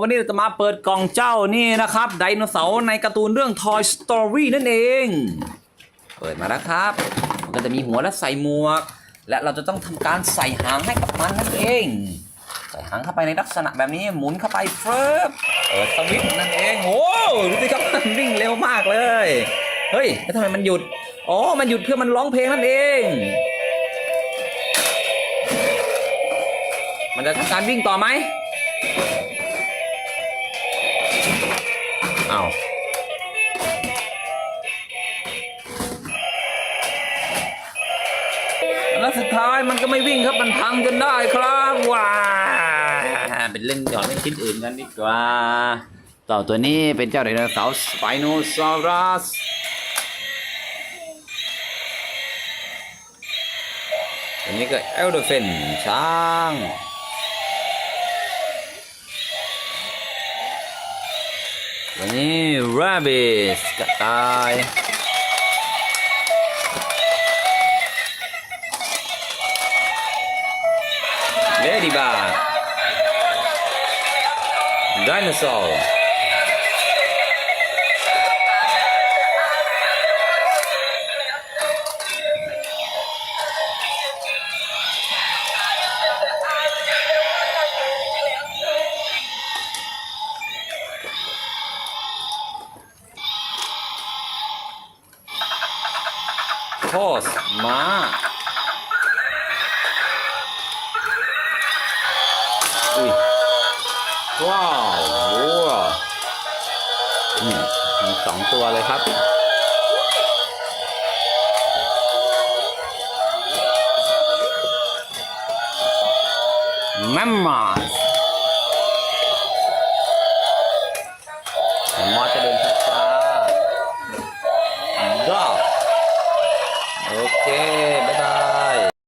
วันนี้เราจะมาเปิดกล่องเจ้านี่นะครับ ไดโนเสาร์ในการ์ตูนเรื่อง Toy Story นั่นเอง เปิดมาแล้วครับ มันก็จะมีหัวและใส่หมวก และเราจะต้องทำการใส่หางให้กับมันนั่นเอง ใส่หางเข้าไปในลักษณะแบบนี้หมุนเข้าไปเฟิบเปิดสวิตช์นั่นเองโอ้ดูสิครับมันวิ่งเร็วมากเลย เฮ้ยแล้วทำไมมันหยุดอ๋อมันหยุดเพื่อมันร้องเพลงนั่นเอง มันจะทำการวิ่งต่อไหม อ้าวแล้วสุดท้ายมันก็ไม่วิ่งครับมันพังจนได้ครับว้าเป็นเล่นหยอดเล่นชิ้นอื่นกันดีกว่าต่าตัวนี้เป็นเจ้าไดโนเสาร์สไปโนซอรัสอันนี้ก็เอลเดเฟนช้าง อันนี้ rabbit กระ ต่ายเลดี้บาร์ไดโนเสม้า อุ้ย ว้าวววอืมมีสองตัวเลยครับ แมมมอสมอสจะ เ